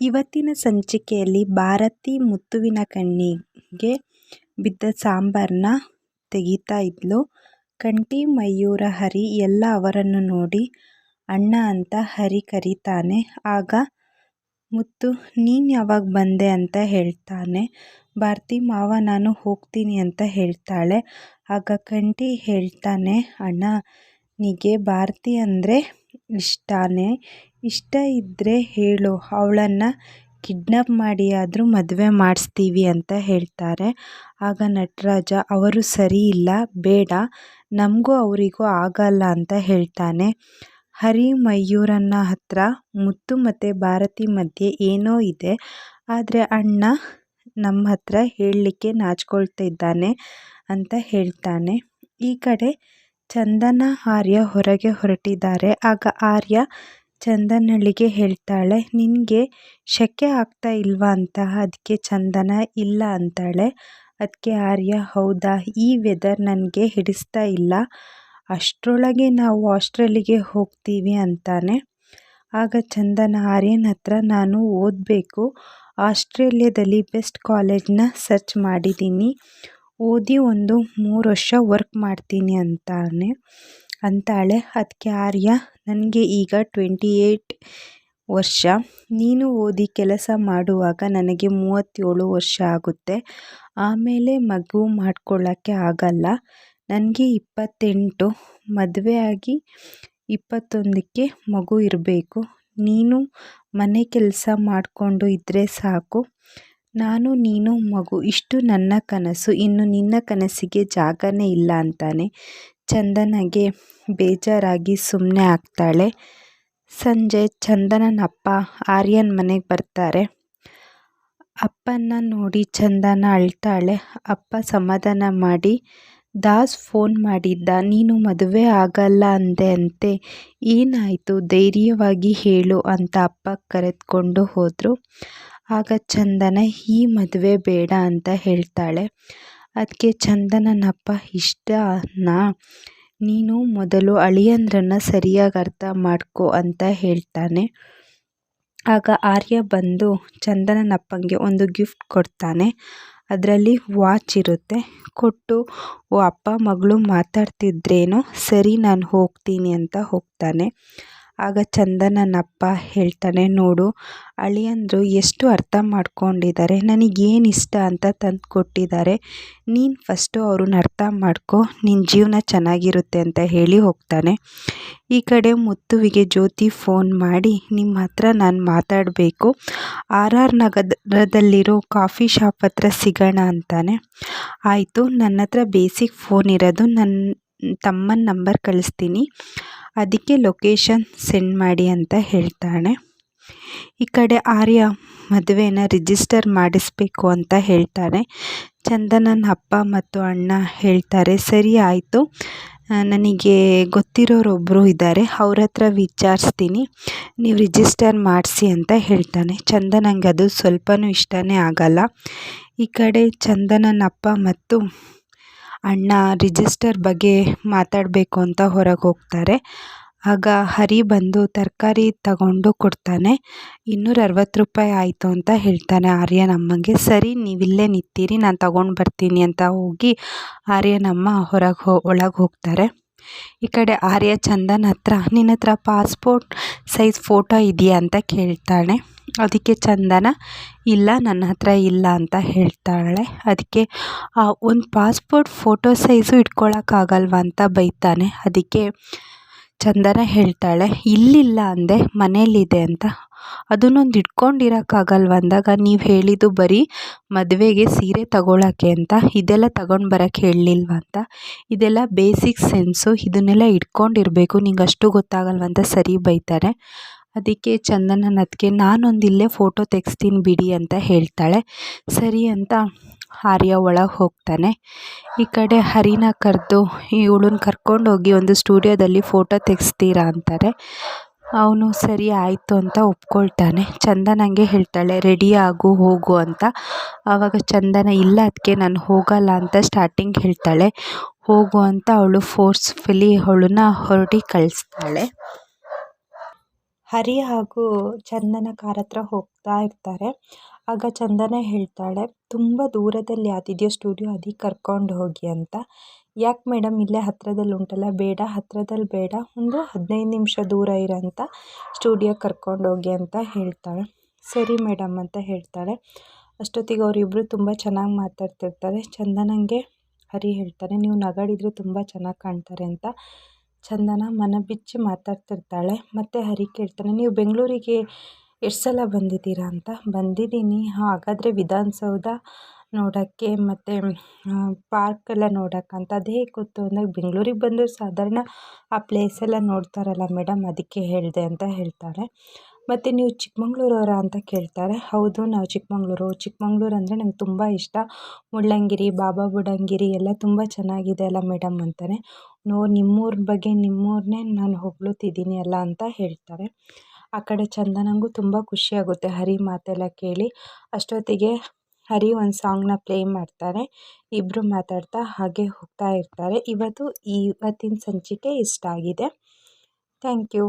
ಇವತ್ತಿನ ಸಂಚಿಕೆಯಲ್ಲಿ ಭಾರತಿ ಮುತ್ತುವಿನ ಕಣ್ಣಿಗೆ ಬಿದ್ದ ಸಾಂಬಾರನ್ನ ತೆಗಿತಾ ಇದ್ಲು. ಕಂಠಿ ಮಯೂರ ಹರಿ ಎಲ್ಲ ಅವರನ್ನು ನೋಡಿ, ಅಣ್ಣ ಅಂತ ಹರಿ ಕರೀತಾನೆ. ಆಗ ಮುತ್ತು, ನೀನು ಯಾವಾಗ ಬಂದೆ ಅಂತ ಹೇಳ್ತಾನೆ. ಭಾರತಿ ಮಾವ, ನಾನು ಹೋಗ್ತೀನಿ ಅಂತ ಹೇಳ್ತಾಳೆ. ಆಗ ಕಂಠಿ ಹೇಳ್ತಾನೆ, ಅಣ್ಣ, ನಿಗೆ ಭಾರತಿ ಅಂದರೆ ಇಷ್ಟನೇ ಇಷ್ಟ ಇದ್ದರೆ ಹೇಳು, ಅವಳನ್ನ ಕಿಡ್ನಾಪ್ ಮಾಡಿಯಾದರೂ ಮದುವೆ ಮಾಡಿಸ್ತೀವಿ ಅಂತ ಹೇಳ್ತಾರೆ. ಆಗ ನಟರಾಜ, ಅವರು ಸರಿ ಇಲ್ಲ, ಬೇಡ, ನಮಗೂ ಅವರಿಗೂ ಆಗಲ್ಲ ಅಂತ ಹೇಳ್ತಾನೆ. ಹರಿ ಮಯೂರನ್ನ ಹತ್ರ ಮುತ್ತು ಮತ್ತೆ ಭಾರತಿ ಮಧ್ಯೆ ಏನೋ ಇದೆ, ಆದರೆ ಅಣ್ಣ ನಮ್ಮ ಹತ್ರ ಹೇಳಲಿಕ್ಕೆ ನಾಚ್ಕೊಳ್ತಿದ್ದಾನೆ ಅಂತ ಹೇಳ್ತಾನೆ. ಈ ಕಡೆ ಚಂದನ, ಆರ್ಯ ಹೊರಗೆ ಹೊರಟಿದ್ದಾರೆ. ಆಗ ಆರ್ಯ ಚಂದನಳಿಗೆ ಹೇಳ್ತಾಳೆ, ನಿನಗೆ ಶೆಕೆ ಆಗ್ತಾ ಇಲ್ವಾ ಅಂತ. ಅದಕ್ಕೆ ಚಂದನ ಇಲ್ಲ ಅಂತಾಳೆ. ಅದಕ್ಕೆ ಆರ್ಯ, ಹೌದಾ ಈ ವೆದರ್ ನನಗೆ ಹಿಡಿಸ್ತಾ ಇಲ್ಲ. ಅಷ್ಟರೊಳಗೆ ನಾವು ಆಸ್ಟ್ರೇಲಿಗೆ ಹೋಗ್ತೀವಿ ಅಂತಾನೆ. ಆಗ ಚಂದನ ಆರ್ಯನ ಹತ್ರ ನಾನು ಓದಬೇಕು. ಆಸ್ಟ್ರೇಲಿಯಾದಲ್ಲಿ ಬೆಸ್ಟ್ ಕಾಲೇಜ್ನ ಸರ್ಚ್ ಮಾಡಿದ್ದೀನಿ. ಓದಿ ಒಂದು ಮೂರು ವರ್ಷ ವರ್ಕ್ ಮಾಡ್ತೀನಿ ಅಂತಾನೆ ಅಂತಾಳೆ. ಅದಕ್ಕೆ ಆರ್ಯ ನನಗೆ ಈಗ ಟ್ವೆಂಟಿ ಏಯ್ಟ್ ವರ್ಷ. ನೀನು ಓದಿ ಕೆಲಸ ಮಾಡುವಾಗ ನನಗೆ ಮೂವತ್ತೇಳು ವರ್ಷ ಆಗುತ್ತೆ. ಆಮೇಲೆ ಮಗು ಮಾಡ್ಕೊಳ್ಳೋಕ್ಕೆ ಆಗಲ್ಲ. ನನಗೆ ಇಪ್ಪತ್ತೆಂಟು. ಮದುವೆ ಆಗಿ ಇಪ್ಪತ್ತೊಂದಕ್ಕೆ ಮಗು ಇರಬೇಕು. ನೀನು ಮನೆ ಕೆಲಸ ಮಾಡಿಕೊಂಡು ಇದ್ದರೆ ಸಾಕು. ನಾನು, ನೀನು, ಮಗು, ಇಷ್ಟು ನನ್ನ ಕನಸು. ಇನ್ನು ನಿನ್ನ ಕನಸಿಗೆ ಜಾಗನೇ ಇಲ್ಲ ಅಂತಾನೆ. ಚಂದನಗೆ ಬೇಜಾರಾಗಿ ಸುಮ್ಮನೆ ಆಗ್ತಾಳೆ. ಸಂಜೆ ಚಂದನನ ಅಪ್ಪ ಆರ್ಯನ್ ಮನೆಗೆ ಬರ್ತಾರೆ. ಅಪ್ಪನ ನೋಡಿ ಚಂದನ ಅಳ್ತಾಳೆ. ಅಪ್ಪ ಸಮಾಧಾನ ಮಾಡಿ, ದಾಸ್ ಫೋನ್ ಮಾಡಿದ್ದ. ನೀನು ಮದುವೆ ಆಗಲ್ಲ ಅಂದೆ ಅಂತೆ ಏನಾಯಿತು ಧೈರ್ಯವಾಗಿ ಹೇಳು ಅಂತ ಅಪ್ಪ ಕರೆದುಕೊಂಡು ಹೋದರು ಆಗ ಚಂದನ, ಈ ಮದುವೆ ಬೇಡ ಅಂತ ಹೇಳ್ತಾಳೆ. ಅದಕ್ಕೆ ಚಂದನನಪ್ಪ, ಇಷ್ಟನಾ ನೀನು ಮೊದಲು ಅಳಿಯಂದ್ರನ್ನ ಸರಿಯಾಗಿ ಅರ್ಥ ಮಾಡ್ಕೊ ಅಂತ ಹೇಳ್ತಾನೆ. ಆಗ ಆರ್ಯ ಬಂದು ಚಂದನನಪ್ಪಂಗೆ ಒಂದು ಗಿಫ್ಟ್ ಕೊಡ್ತಾನೆ. ಅದರಲ್ಲಿ ವಾಚ್ ಇರುತ್ತೆ. ಕೊಟ್ಟು, ಓ ಅಪ್ಪ, ಮಗಳು ಮಾತಾಡ್ತಿದ್ರೇನೋ ಸರಿ, ನಾನು ಹೋಗ್ತೀನಿ ಅಂತ ಹೋಗ್ತಾನೆ. ಆಗ ಚಂದನನಪ್ಪ ಹೇಳ್ತಾನೆ, ನೋಡು, ಅಳಿಯಂದ್ರು ಎಷ್ಟು ಅರ್ಥ ಮಾಡ್ಕೊಂಡಿದ್ದಾರೆ. ನನಗೇನು ಇಷ್ಟ ಅಂತ ತಂದು ಕೊಟ್ಟಿದ್ದಾರೆ. ನೀನು ಫಸ್ಟು ಅವ್ರನ್ನ ಅರ್ಥ ಮಾಡ್ಕೋ ನಿನ್ನ ಜೀವನ ಚೆನ್ನಾಗಿರುತ್ತೆ ಅಂತ ಹೇಳಿ ಹೋಗ್ತಾನೆ. ಈ ಕಡೆ ಮುತ್ತುವಿಗೆ ಜ್ಯೋತಿ ಫೋನ್ ಮಾಡಿ ನಿಮ್ಮ ಹತ್ರ ನಾನು ಮಾತಾಡಬೇಕು. ಆರ್ ಆರ್ ನಗರದಲ್ಲಿರೋ ಕಾಫಿ ಶಾಪ್ ಹತ್ರ ಸಿಗೋಣ ಅಂತಾನೆ. ಆಯಿತು ನನ್ನ ಹತ್ರ ಬೇಸಿಕ್ ಫೋನ್ ಇರೋದು ನನ್ನ ತಮ್ಮನ ನಂಬರ್ ಕಳಿಸ್ತೀನಿ. ಅದಕ್ಕೆ ಲೊಕೇಶನ್ ಸೆಂಡ್ ಮಾಡಿ ಅಂತ ಹೇಳ್ತಾನೆ. ಈ ಕಡೆ ಆರ್ಯ ಮದುವೆನ ರಿಜಿಸ್ಟರ್ ಮಾಡಿಸ್ಬೇಕು ಅಂತ ಹೇಳ್ತಾನೆ. ಚಂದನನ ಅಪ್ಪ ಮತ್ತು ಅಣ್ಣ ಹೇಳ್ತಾರೆ, ಸರಿ ಆಯಿತು ನನಗೆ ಗೊತ್ತಿರೋರೊಬ್ಬರು ಇದ್ದಾರೆ, ಅವ್ರ ಹತ್ರ ವಿಚಾರಿಸ್ತೀನಿ ನೀವು ರಿಜಿಸ್ಟರ್ ಮಾಡಿಸಿ ಅಂತ ಹೇಳ್ತಾನೆ. ಚಂದನಂಗೆ ಅದು ಸ್ವಲ್ಪನೂ ಇಷ್ಟನೇ ಆಗಲ್ಲ. ಈ ಕಡೆ ಚಂದನನ ಅಪ್ಪ ಮತ್ತು ಅಣ್ಣ ರಿಜಿಸ್ಟರ್ ಬಗ್ಗೆ ಮಾತಾಡಬೇಕು ಅಂತ ಹೊರಗೆ ಹೋಗ್ತಾರೆ. ಆಗ ಹರಿ ಬಂದು ತರಕಾರಿ ತಗೊಂಡು ಕೊಡ್ತಾನೆ. ಇನ್ನೂರ ಅರವತ್ತು ರೂಪಾಯಿ ಆಯಿತು ಅಂತ ಹೇಳ್ತಾನೆ ಆರ್ಯನ ಅಮ್ಮಂಗೆ. ಸರಿ, ನೀವಿಲ್ಲೇ ನಿಂತಿರಿ, ನಾನು ತಗೊಂಡು ಬರ್ತೀನಿ ಅಂತ ಹೋಗಿ ಆರ್ಯನಮ್ಮ ಹೊರಗೆ ಹೋ, ಒಳಗೆ ಹೋಗ್ತಾರೆ. ಈ ಕಡೆ ಆರ್ಯ ಚಂದನ್ ಹತ್ರ ನಿನ್ನ ಹತ್ರ ಪಾಸ್ಪೋರ್ಟ್ ಸೈಜ್ ಫೋಟೋ ಇದೆಯಾ ಅಂತ ಕೇಳ್ತಾಳೆ. ಅದಕ್ಕೆ ಚಂದನ ಇಲ್ಲ, ನನ್ನ ಹತ್ರ ಇಲ್ಲ ಅಂತ ಹೇಳ್ತಾಳೆ. ಅದಕ್ಕೆ, ಆ, ಒಂದು ಪಾಸ್ಪೋರ್ಟ್ ಫೋಟೋ ಸೈಜು ಇಟ್ಕೊಳಕ್ಕಾಗಲ್ವಾ ಅಂತ ಬೈತಾನೆ. ಅದಕ್ಕೆ ಚಂದನ ಹೇಳ್ತಾಳೆ, ಇಲ್ಲಿಲ್ಲ ಅಂದೆ, ಮನೇಲಿದೆ ಅಂತ. ಅದನ್ನೊಂದು ಇಟ್ಕೊಂಡಿರೋಕ್ಕಾಗಲ್ವಾ ಅಂದಾಗ, ನೀವು ಹೇಳಿದ್ದು ಬರೀ ಮದುವೆಗೆ ಸೀರೆ ತಗೊಳ್ಳೋಕ್ಕೆ ಅಂತ, ಇದೆಲ್ಲ ತಗೊಂಡು ಬರೋಕ್ಕೆ ಹೇಳಲಿಲ್ವಾ ಅಂತ. ಇದೆಲ್ಲ ಬೇಸಿಕ್ ಸೆನ್ಸು ಇದನ್ನೆಲ್ಲ ಇಟ್ಕೊಂಡಿರಬೇಕು, ನಿಂಗೆ ಅಷ್ಟು ಗೊತ್ತಾಗಲ್ವಾ ಅಂತ ಸರಿ ಬೈತಾರೆ. ಅದಕ್ಕೆ ಚಂದನನ ಅತ್ತಿಗೆ ನಾನೊಂದು ಇಲ್ಲೇ ಫೋಟೋ ತೆಗೆಸ್ತೀನಿ ಬಿಡಿ ಅಂತ ಹೇಳ್ತಾಳೆ. ಸರಿ ಅಂತ ಆರ್ಯ ಒಳಗೆ ಹೋಗ್ತಾನೆ. ಈ ಕಡೆ ಹರಿನ ಕರೆದು ಇವಳನ್ನ ಕರ್ಕೊಂಡೋಗಿ ಒಂದು ಸ್ಟುಡಿಯೋದಲ್ಲಿ ಫೋಟೋ ತೆಗೆಸ್ತೀರಾ ಅಂತಾರೆ. ಅವನು ಸರಿ ಆಯಿತು ಅಂತ ಒಪ್ಕೊಳ್ತಾನೆ. ಚಂದನಂಗೆ ಹೇಳ್ತಾಳೆ ರೆಡಿ ಆಗು, ಹೋಗು ಅಂತ. ಆವಾಗ ಚಂದನ, ಇಲ್ಲ ಅದಕ್ಕೆ ನಾನು ಹೋಗಲ್ಲ ಅಂತ ಸ್ಟಾರ್ಟಿಂಗ್ ಹೇಳ್ತಾಳೆ. ಹೋಗು ಅಂತ ಅವಳು ಫೋರ್ಸ್ಫುಲಿ ಅವಳನ್ನ ಹೊರಡಿ ಕಳಿಸ್ತಾಳೆ. ಹರಿ ಹಾಗೂ ಚಂದನ ಕಾರ್ ಹತ್ರ ಹೋಗ್ತಾ ಇರ್ತಾರೆ. ಆಗ ಚಂದನ ಹೇಳ್ತಾಳೆ, ತುಂಬ ದೂರದಲ್ಲಿ ಯಾವುದಿದೆಯೋ ಸ್ಟುಡಿಯೋ ಅದಕ್ಕೆ ಕರ್ಕೊಂಡು ಹೋಗಿ ಅಂತ. ಯಾಕೆ ಮೇಡಮ್ ಇಲ್ಲೇ ಹತ್ರದಲ್ಲಿ ಉಂಟಲ್ಲ, ಬೇಡ, ಹತ್ರದಲ್ಲಿ ಬೇಡ. ಒಂದು ಹದಿನೈದು ನಿಮಿಷ ದೂರ ಇರೋಂಥ ಸ್ಟುಡಿಯೋ ಕರ್ಕೊಂಡು ಹೋಗಿ ಅಂತ ಹೇಳ್ತಾಳೆ. ಸರಿ ಮೇಡಮ್ ಅಂತ ಹೇಳ್ತಾಳೆ. ಅಷ್ಟೊತ್ತಿಗೆ ಅವರಿಬ್ಬರು ತುಂಬ ಚೆನ್ನಾಗಿ ಮಾತಾಡ್ತಿರ್ತಾರೆ. ಚಂದನಂಗೆ ಹರಿ ಹೇಳ್ತಾರೆ ನೀವು ನಗಾಡಿದರೆ ತುಂಬ ಚೆನ್ನಾಗಿ ಕಾಣ್ತಾರೆ ಅಂತ. ಚಂದನ ಮನ ಬಿಚ್ಚಿ ಮಾತಾಡ್ತಿರ್ತಾಳೆ. ಮತ್ತು ಹರಿ ಕೇಳ್ತಾನೆ, ನೀವು ಬೆಂಗಳೂರಿಗೆ ಎಷ್ಟು ಸಲ ಬಂದಿದ್ದೀರಾ ಅಂತ? ಬಂದಿದ್ದೀನಿ. ಹಾಗಾದರೆ ವಿಧಾನಸೌಧ ನೋಡೋಕ್ಕೆ, ಮತ್ತು ಪಾರ್ಕ್ ಎಲ್ಲ ನೋಡೋಕ್ಕಂತ ಅದೇ ಗೊತ್ತು, ಅಂದಾಗ ಬೆಂಗಳೂರಿಗೆ ಬಂದರೆ ಸಾಧಾರಣ ಆ ಪ್ಲೇಸೆಲ್ಲ ನೋಡ್ತಾರಲ್ಲ ಮೇಡಮ್, ಅದಕ್ಕೆ ಹೇಳಿದೆ ಅಂತ ಹೇಳ್ತಾಳೆ. ಮತ್ತು ನೀವು ಚಿಕ್ಕಮಂಗ್ಳೂರವರಾ ಅಂತ ಕೇಳ್ತಾರೆ. ಹೌದು, ನಾವು ಚಿಕ್ಕಮಂಗ್ಳೂರು. ಚಿಕ್ಕಮಂಗ್ಳೂರು ಅಂದರೆ ನಂಗೆ ತುಂಬ ಇಷ್ಟ. ಮುಳ್ಳಂಗಿರಿ, ಬಾಬಾ ಬುಡಂಗಿರಿ ಎಲ್ಲ ತುಂಬ ಚೆನ್ನಾಗಿದೆ ಅಲ್ಲ ಮೇಡಮ್ ಅಂತಾನೆ. ನೋ ನಿಮ್ಮೂರ ಬಗ್ಗೆ ನಿಮ್ಮೂರನ್ನೇ ನಾನು ಹೊಗಳುತ್ತಿದ್ದೀನಿ ಅಲ್ಲ ಅಂತ ಹೇಳ್ತಾರೆ. ಆ ಕಡೆ ಚಂದನಂಗೂ ತುಂಬ ಖುಷಿಯಾಗುತ್ತೆ ಹರಿ ಮಾತೆಲ್ಲ ಕೇಳಿ. ಅಷ್ಟೊತ್ತಿಗೆ ಹರಿ ಒಂದು ಸಾಂಗ್ನ ಪ್ಲೇ ಮಾಡ್ತಾರೆ. ಇಬ್ಬರು ಮಾತಾಡ್ತಾ ಹಾಗೆ ಹೋಗ್ತಾ ಇರ್ತಾರೆ. ಇವತ್ತು, ಇವತ್ತಿನ ಸಂಚಿಕೆ ಇಷ್ಟ ಆಗಿದೆ. Thank you